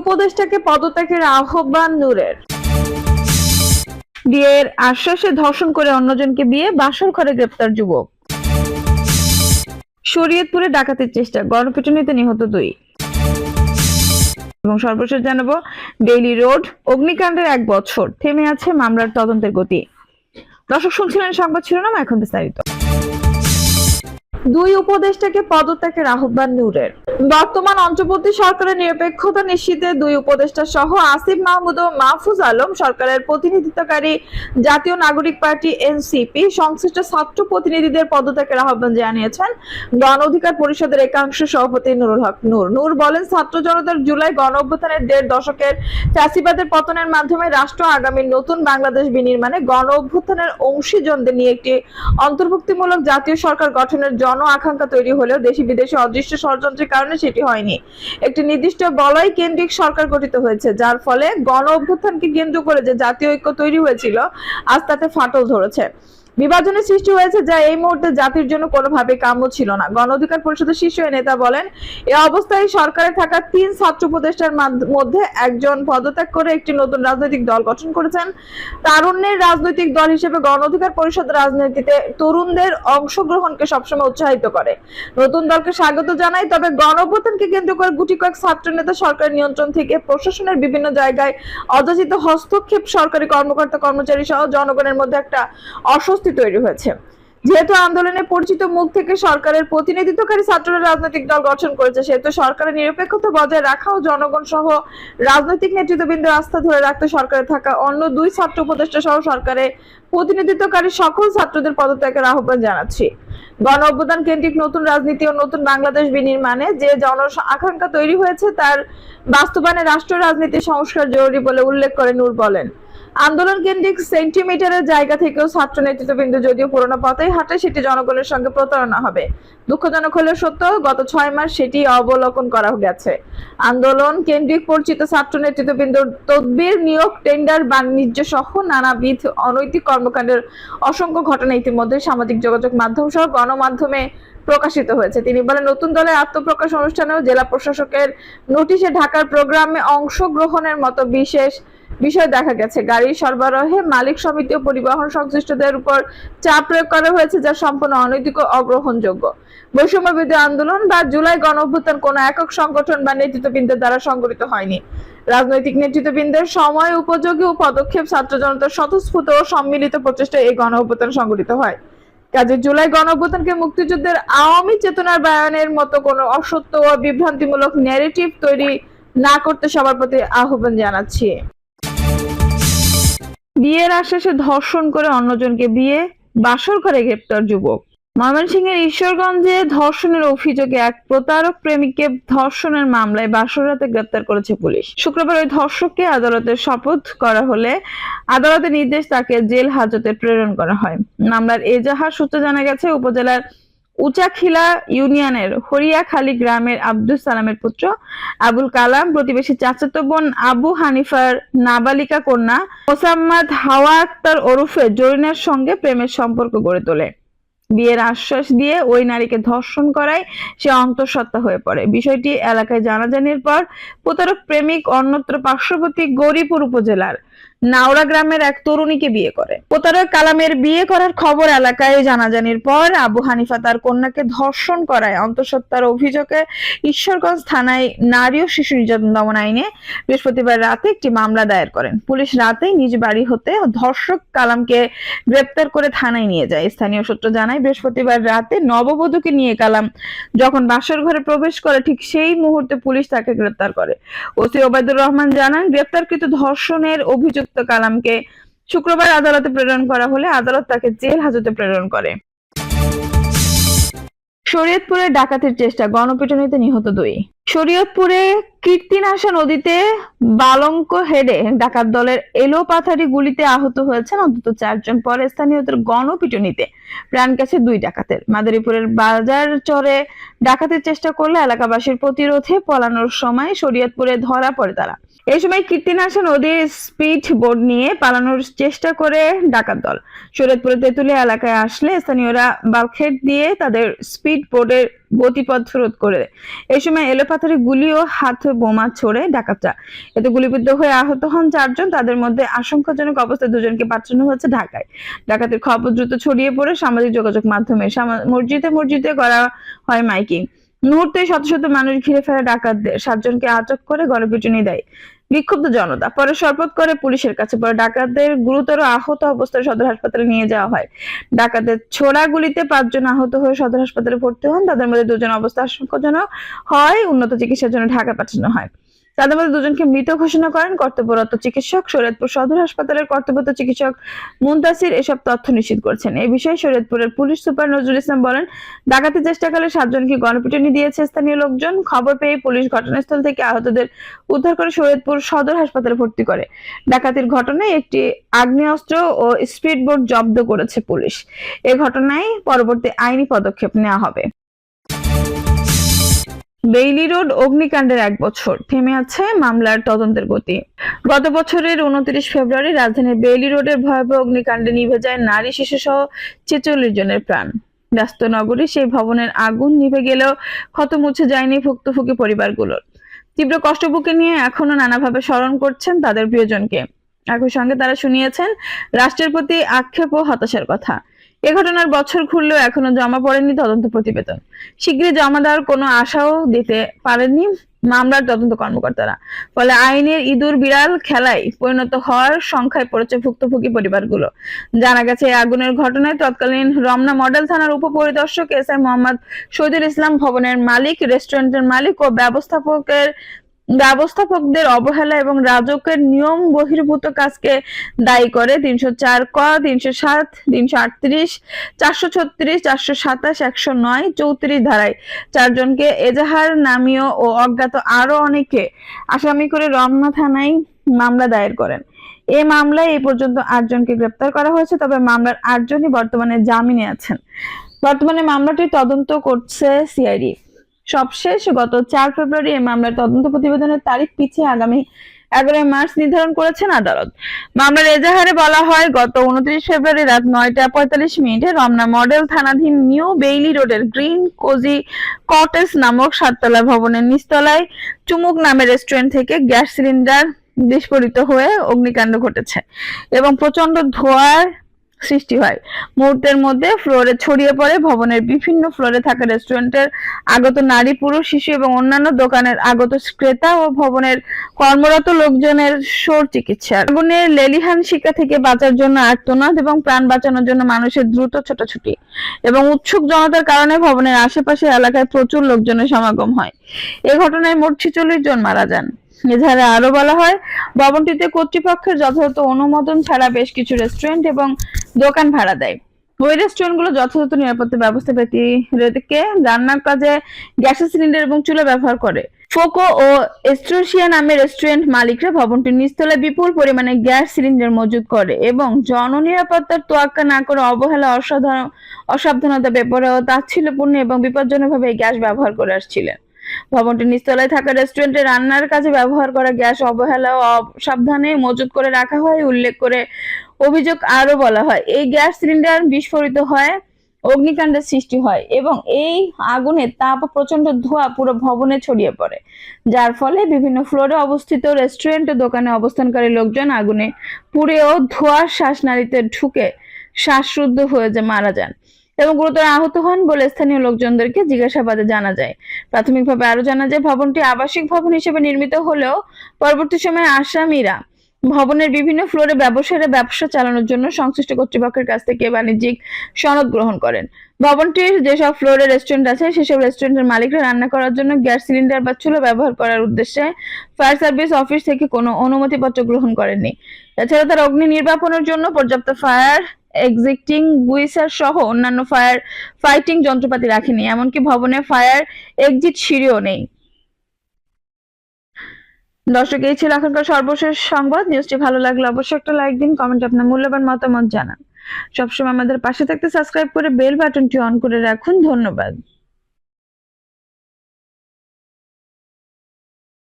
উপদেষ্টাকে পদত্যাগের আহ্বান নূরের। বিয়ের আশ্বাসে ধর্ষণ করে অন্যজনকে বিয়ে বাসর ঘরে গ্রেপ্তার যুবক। শরীয়তপুরে ডাকাতির চেষ্টা, গণপিটুনিতে নিহত দুই। এবং সর্বশেষ জানাব ডেইলি রোড অগ্নিকাণ্ডের এক বছর, থেমে আছে মামলার তদন্তের গতি। দর্শক শুনছিলেন সংবাদ শিরোনাম, এখন বিস্তারিত। দুই উপদেষ্টাকে পদত্যাগের আহ্বান নূরের। বর্তমান অন্তর্বর্তী সরকারের নিরপেক্ষতা নিশ্চিতে দুই উপদেষ্টা সহ আসিফ মাহমুদ ও মাহফুজ আলম সরকারের প্রতিনিধিত্বকারী জাতীয় নাগরিক পার্টি এনসিপি সংশ্লিষ্ট ছাত্র প্রতিনিধিদের পদত্যাগের আহ্বান জানিয়েছেন গণ অধিকার পরিষদের একাংশ সভাপতি নুরুল হক নূর। নূর বলেন, ছাত্র জনতার জুলাই গণ অভ্যুত্থানের দেড় দশকের চাষিবাদের পতনের মাধ্যমে রাষ্ট্র আগামী নতুন বাংলাদেশ বিনির্মাণে গণ অভ্যুত্থানের অংশীজনদের নিয়ে একটি অন্তর্ভুক্তিমূলক জাতীয় সরকার গঠনের জন আকাঙ্ক্ষা তৈরি হলেও দেশি বিদেশি অদৃশ্য ষড়যন্ত্রের কারণে সেটি হয়নি। একটি নির্দিষ্ট বলয় কেন্দ্রিক সরকার গঠিত হয়েছে, যার ফলে গণ অভ্যুত্থানকে কেন্দ্র করে যে জাতীয় ঐক্য তৈরি হয়েছিল, আজ তাতে ফাটল ধরেছে। বিভাজনের সৃষ্টি হয়েছে যা এই মুহূর্তে জাতির জন্য কোনোভাবে কাম্য ছিল না। গণ অধিকার পরিষদের শীর্ষ নেতা বলেন, এ অবস্থায় সরকারে থাকা তিন ছাত্র উপদেষ্টার মধ্যে একজন পদত্যাগ করে একটি নতুন রাজনৈতিক দল গঠন করেছেন। তারুণ্যের রাজনৈতিক দল হিসেবে গণ অধিকার পরিষদ রাজনীতিতে তরুণদের অংশগ্রহণকে সবসময় উৎসাহিত করে। নতুন দলকে স্বাগত জানাই, তবে গণ অভ্যুত্থানকে কেন্দ্র করে গুটি কয়েক ছাত্র নেতা সরকারের নিয়ন্ত্রণ থেকে প্রশাসনের বিভিন্ন জায়গায় অযাচিত হস্তক্ষেপ সরকারি কর্মকর্তা কর্মচারী সহ জনগণের মধ্যে একটা অস্বস্তি তৈরি হয়েছে। যেহেতু আন্দোলনে পরিচিত মুখ থেকে সরকারের প্রতিনিধিত্বকারী ছাত্ররা রাজনৈতিক দল গঠন করেছে, সেহেতু সরকারের নিরপেক্ষতা বজায় রাখা ও জনগণ সহ রাজনৈতিক নেতৃত্ববৃন্দের আস্থা ধরে রাখতে সরকারে থাকা অন্য দুই ছাত্র উপদেষ্টা সহ সরকারে প্রতিনিধিত্বকারী সকল ছাত্রদের পদত্যাগের আহ্বান জানাচ্ছি। গণ অবদান কেন্দ্রিক নতুন রাজনীতি ও নতুন বাংলাদেশ বিনির্মাণে যে জন আকাঙ্ক্ষা তৈরি হয়েছে, তার বাস্তবায়নে রাষ্ট্র রাজনীতি সংস্কার জরুরি বলে উল্লেখ করে নূর বলেন। আন্দোলন কেন্দ্রিক সেন্টিমিটারের জায়গা থেকেও ছাত্র নেতৃত্ববৃন্দ যদিও পুরোনো পথেই হাঁটে, সেটি জনগণের সঙ্গে প্রতারণা হবে। দুঃখজনক হলেও সত্য, গত ছয় মাস সেটি অবলোকন করা গেছে। আন্দোলন কেন্দ্রিক পরিচিত ছাত্র নেতৃত্ববৃন্দ তদবির, নিয়োগ, টেন্ডার, বাণিজ্য সহ নানাবিধ অনৈতিক কর্মকাণ্ডের অসংখ্য ঘটনা ইতিমধ্যে সামাজিক যোগাযোগ মাধ্যম সহ গণমাধ্যমে প্রকাশিত হয়েছে। তিনি বলেন, নতুন দলের আত্মপ্রকাশ অনুষ্ঠানেও জেলা প্রশাসকের নোটিশে ঢাকার প্রোগ্রামে অংশগ্রহণের মতো বিশেষ বিষয় দেখা গেছে। গাড়ি সরবরাহে মালিক সমিতি ও পরিবহন সংশ্লিষ্টদের উপর চাপ প্রয়োগ করা হয়েছে, যা সম্পূর্ণ অনৈতিক ও অগ্রহণযোগ্য। বৈষম্য বিরোধী আন্দোলন বা জুলাই গণ অভ্যুত্থান কোন একক সংগঠন বা নেতৃত্ববৃন্দের দ্বারা সংগঠিত হয়নি। রাজনৈতিক নেতৃত্ববৃন্দের সময় উপযোগী ও পদক্ষেপ ছাত্র জনতার স্বতঃস্ফূর্ত ও সম্মিলিত প্রচেষ্টায় এই গণ অভ্যুত্থান সংগঠিত হয়। কাজে জুলাই গণ অভ্যুত্থানকে মুক্তিযুদ্ধের আওয়ামী চেতনার বায়ানের মতো কোনো অসত্য ও বিভ্রান্তিমূলক ন্যারেটিভ তৈরি না করতে সবার প্রতি আহ্বান জানাচ্ছি। বিয়ের আশ্বাসে ধর্ষণ করে অন্যজনকে বিয়ে, বাসর ঘরে গ্রেপ্তার যুবক। ময়মনসিংহের ঈশ্বরগঞ্জে ধর্ষণের অভিযোগে এক প্রতারক প্রেমিককে ধর্ষণের মামলায় বাসরাতে গ্রেপ্তার করেছে পুলিশ। শুক্রবার ওই ধর্ষককে আদালতের শপথ করা হলে আদালতের নির্দেশ তাকে জেল হাজতে প্রেরণ করা হয়। মামলার এজাহার সূত্রে জানা গেছে, উপজেলার উচাখিলা ইউনিয়নের হরিয়াখালী গ্রামের আব্দুল সালামের পুত্র আবুল কালাম, প্রতিবেশী চাচাতো বোন আবু হানিফার নাবালিকা কন্যা মোসাম্মদ হাওয়া আক্তার ওরফে জরিনার সঙ্গে প্রেমের সম্পর্ক গড়ে তোলে। বিয়ের আশ্বাস দিয়ে ওই নারীকে ধর্ষণ করায় সে অন্তঃসত্ত্বা হয়ে পড়ে। বিষয়টি এলাকায় জানাজানির পর প্রতারক প্রেমিক অন্যত্র পার্শ্ববর্তী গৌরীপুর উপজেলার নাওড়া গ্রামের এক তরুণীকে বিয়ে করে। প্রতারক কালামের বিয়ে করার খবর এলাকায় জানাজানির পর আবু হানিফা তার কন্যাকে ধর্ষণ করায়। অন্তঃসত্ত্বার অভিযোগে ঈশ্বরগঞ্জ থানায় নারী ও শিশু নির্যাতন দমন আইনে বৃহস্পতিবার রাতে একটি মামলা দায়ের করেন। পুলিশ রাতেই নিজ বাড়ি হতে ধর্ষক কালামকে গ্রেপ্তার করে থানায় নিয়ে যায়। স্থানীয় সূত্র জানায়, বৃহস্পতিবার রাতে নববধূকে নিয়ে কালাম যখন বাসর ঘরে প্রবেশ করে, ঠিক সেই মুহূর্তে পুলিশ তাকে গ্রেপ্তার করে। ওসি ওবায়দুর রহমান জানান, গ্রেপ্তারকৃত ধর্ষণের অভিযুক্ত কালামকে শুক্রবার আদালতে প্রেরণ করা হলে আদালত তাকে জেল হাজতে প্রেরণ করে। শরীয়তপুরে ডাকাতির চেষ্টা, গণপিটুনিতে নিহত দুই। শরীয়তপুরে কীর্তিনাশা নদীতে বালঙ্ক হেডে ডাকাত দলের এলো পাথারি গুলিতে আহত হয়েছেন অন্তত চারজন। পরে স্থানীয়দের গণপিটুনিতে প্রাণ গেছে দুই ডাকাতের। মাদারীপুরের বাজার চরে ডাকাতির চেষ্টা করলে এলাকাবাসীর প্রতিরোধে পলানোর সময় শরীয়তপুরে ধরা পড়ে তারা। এই সময় কীর্তি কীর্তিনাশা নদীর স্পিড বোর্ড নিয়ে পালানোর চেষ্টা করে ডাকাত দল। শরীয়তপুরের তেঁতুলিয়া এলাকায় আসলে স্থানীয়রা বালখেট দিয়ে তাদের স্পিড বোর্ডের গতিপথ রোধ করে এই সময় এলোপাথারি গুলি ও হাত বোমা ছোড়ে ডাকাতরা। এতে গুলিবিদ্ধ হয়ে আহত হন চারজন। তাদের মধ্যে আশঙ্কাজনক অবস্থায় দুজনকে পাঠানো হয়েছে ঢাকায়। ডাকাতের খবর দ্রুত ছড়িয়ে পড়ে সামাজিক যোগাযোগ মাধ্যমে। মসজিদে মসজিদে করা হয় মাইকিং। মুহূর্তে শত শত মানুষ ঘিরে ফেলে ডাকাতদের। সাতজনকে আটক করে গণপিটুনি দেয় বিক্ষুব্ধ জনতা। পরে শরবত করে পুলিশের কাছে। পরে ডাকাতদের গুরুতর আহত অবস্থায় সদর হাসপাতালে নিয়ে যাওয়া হয়। ডাকাতদের ছোড়া গুলিতে পাঁচজন আহত হয়ে সদর হাসপাতালে ভর্তি হন। তাদের মধ্যে দুজন অবস্থা আশঙ্কাজনক হয়। উন্নত চিকিৎসার জন্য ঢাকা পাঠানো হয়। মধ্যে দুজনকে মৃত ঘোষণা করেন। কর্তব্যরত চিকিৎসক শরীয়তপুর সদর হাসপাতালের কর্তব্যরত চিকিৎসক মুন্তাসির এসব তথ্য নিশ্চিত করেছেন। এই বিষয়ে শরীয়তপুরের পুলিশ সুপার নজরুল ইসলাম বলেন, ডাকাতি চেষ্টাকালে সাতজনকে গণপিটুনি দিয়েছে স্থানীয় লোকজন। খবর পেয়ে পুলিশ ঘটনাস্থল থেকে আহতদের উদ্ধার করে শরীয়তপুর সদর হাসপাতালে ভর্তি করে। ডাকাতির ঘটনায় একটি আগ্নেয়াস্ত্র ও স্পিড বোট জব্দ করেছে পুলিশ। এ ঘটনায় পরবর্তী আইনি পদক্ষেপ নেওয়া হবে। বেইলি রোড, অগ্নিকাণ্ডের এক বছর থেমে আছে মামলার তদন্তের গতি। গত বছরের উনত্রিশ ফেব্রুয়ারি রাজধানীর বেইলি রোডের ভয়াবহ অগ্নিকাণ্ডে নিভে যায় নারী শিশু সহ ছেচল্লিশ জনের প্রাণ। ব্যস্ত নগরী সেই ভবনের আগুন নিভে গেলেও ক্ষত মুছে যায়নি ভুক্তভোগী পরিবারগুলোর। তীব্র কষ্ট বুকে নিয়ে এখনও নানাভাবে স্মরণ করছেন তাদের প্রিয়জনকে। একই সঙ্গে তারা শুনিয়েছেন, রাষ্ট্রের প্রতি আক্ষেপ ও হতাশার কথা। এ ঘটনার বছর ঘুরলেও এখনও জমা পড়েনি তদন্ত প্রতিবেদন। শীঘ্রই জমা দেওয়ার কোনো আশাও দিতে পারেননি মামলার তদন্ত কর্মকর্তারা। ফলে আইনের ইঁদুর বিড়াল খেলায় পরিণত হওয়ার সংখ্যায় পড়েছে ভুক্তভোগী পরিবারগুলো। জানা গেছে আগুনের ঘটনায় তৎকালীন রমনা মডেল থানার উপপরিদর্শক এস আই মোহাম্মদ শহীদুল ইসলাম ভবনের মালিক, রেস্টুরেন্টের মালিক ও ব্যবস্থাপকের ব্যবস্থাপকদের অবহেলা এবং রাজকের নিয়ম বহির্ভূত কাজকে দায়ী করে তিনশো চার ক, তিনশো সাত, তিনশো আটত্রিশ, চারশো ছত্রিশ, চারশো সাতাশ, একশো নয়, চৌত্রিশ ধারায়। চারজনকে এজাহার, নামীয় ও অজ্ঞাত আরও অনেকে আসামি করে রমনা থানায় মামলা দায়ের করেন। এ মামলায় এই পর্যন্ত আটজনকে গ্রেপ্তার করা হয়েছে, তবে মামলার আটজনই বর্তমানে জামিনে আছেন। বর্তমানে মামলাটি তদন্ত করছে সিআইডি। সবশেষ গত চার ফেব্রুয়ারি এই মামলার তদন্ত প্রতিবেদনের তারিখ পিছিয়ে আগামী এগারোই মার্চ নির্ধারণ করেছেন আদালত। মামলার এজাহারে বলা হয়, গত উনত্রিশ ফেব্রুয়ারি রাত নয়টা পঁয়তাল্লিশ মিনিটে রমনা মডেল থানাধীন নিউ বেইলি রোডের গ্রিন কোজি কটেজ নামক সাততলা ভবনের নিচতলায় চুমুক নামের রেস্টুরেন্ট থেকে গ্যাস সিলিন্ডার বিস্ফোরিত হয়ে অগ্নিকাণ্ড ঘটেছে এবং প্রচণ্ড ধোঁয়ার সৃষ্টি হয়। মুহূর্তের মধ্যে ফ্লোরে ছড়িয়ে পড়ে ভবনের বিভিন্ন ফ্লোরে থাকা রেস্টুরেন্টের আগত নারী, পুরুষ, শিশু এবং অন্যান্য দোকানের আগত ক্রেতা ও ভবনের কর্মরত লোকজনের সোর চিকিৎসা। আগুনের লেলিহান শিকা থেকে বাঁচার জন্য আর্তনাদ এবং প্রাণ বাঁচানোর জন্য মানুষের দ্রুত ছোটাছুটি এবং উৎসুক জনতার কারণে ভবনের আশেপাশে এলাকায় প্রচুর লোকজনের সমাগম হয়। এ ঘটনায় মোট ছিচল্লিশ জন মারা যান। এছাড়া আরও বলা হয়, ভবনটিতে কর্তৃপক্ষের যথাযথ অনুমোদন ছাড়া বেশ কিছু রেস্টুরেন্ট এবং দোকান ভাড়া দেয়। ওই রেস্টুরেন্টগুলো যথাযথ নিরাপত্তা ব্যবস্থা ব্যতি রেখে রান্নার কাজে গ্যাসের সিলিন্ডার এবং চুলা ব্যবহার করে। ফোকো ও এস্ট্রোসিয়া নামে রেস্টুরেন্ট মালিকরা ভবনটির নিচতলায় বিপুল পরিমাণে গ্যাস সিলিন্ডার মজুত করে এবং জননিরাপত্তার তোয়াক্কা না করে অবহেলা, অসাধারণ, অসাবধানতা ব্যাপারে ও তাচ্ছিল্যপূর্ণ এবং বিপজ্জনকভাবে এই গ্যাস ব্যবহার করে আসছিলেন। ভবনটির নিচতলায় থাকা রেস্টুরেন্টে রান্নার কাজে ব্যবহার করা গ্যাস অবহেলা ও অসাবধানে মজুত করে রাখা হয়, উল্লেখ করে অভিযোগ আরও বলা হয়। এই গ্যাস সিলিন্ডার বিস্ফোরিত হয়, অগ্নিকাণ্ডের সৃষ্টি হয় এবং এই আগুনে তাপ প্রচণ্ড ধোঁয়া পুরো ভবনে ছড়িয়ে পড়ে। যার ফলে বিভিন্ন ফ্লোরে অবস্থিত রেস্টুরেন্ট ও দোকানে অবস্থানকারী লোকজন আগুনে পুড়ে ও ধোঁয়ার শ্বাসনালীতে ঢুকে শ্বাসরুদ্ধ হয়ে যে মারা যান। এবং গুরুতর আহত হন বলে স্থানীয় লোকজনদেরকে জিজ্ঞাসাবাদে জানা যায়। প্রাথমিকভাবে আরও জানা যায়, ভবনটি আবাসিক ভবন হিসেবে নির্মিত হলেও পরবর্তী সময়ে আসামিরা ভবনের বিভিন্ন ফ্লোরে ব্যবসায়ীরা ব্যবসা চালানোর জন্য সংশ্লিষ্ট কর্তৃপক্ষের কাছ থেকে বাণিজ্যিক সনদ গ্রহণ করেন। ভবনটির যেসব ফ্লোরে রেস্টুরেন্ট আছে, সেসব রেস্টুরেন্টের মালিকরা রান্না করার জন্য গ্যাস সিলিন্ডার বা চুলা ব্যবহার করার উদ্দেশ্যে ফায়ার সার্ভিস অফিস থেকে কোনো অনুমতিপত্র গ্রহণ করেননি। এছাড়া তারা অগ্নি নির্বাপনের জন্য পর্যাপ্ত ফায়ার এক্সিটিং গুইসার সহ অন্যান্য ফায়ার ফাইটিং যন্ত্রপাতি রাখেনি, এমনকি ভবনে ফায়ার এক্সিট সিঁড়িও নেই। দর্শক, এই ছিল এখনকার সর্বশেষ সংবাদ। নিউজটি ভালো লাগলে অবশ্যই একটা লাইক দিন কমেন্ট আপনার মূল্যবান মতামত জানান। সবসময় আমাদের পাশে থাকতে সাবস্ক্রাইব করে বেল বাটনটি অন করে রাখুন। ধন্যবাদ।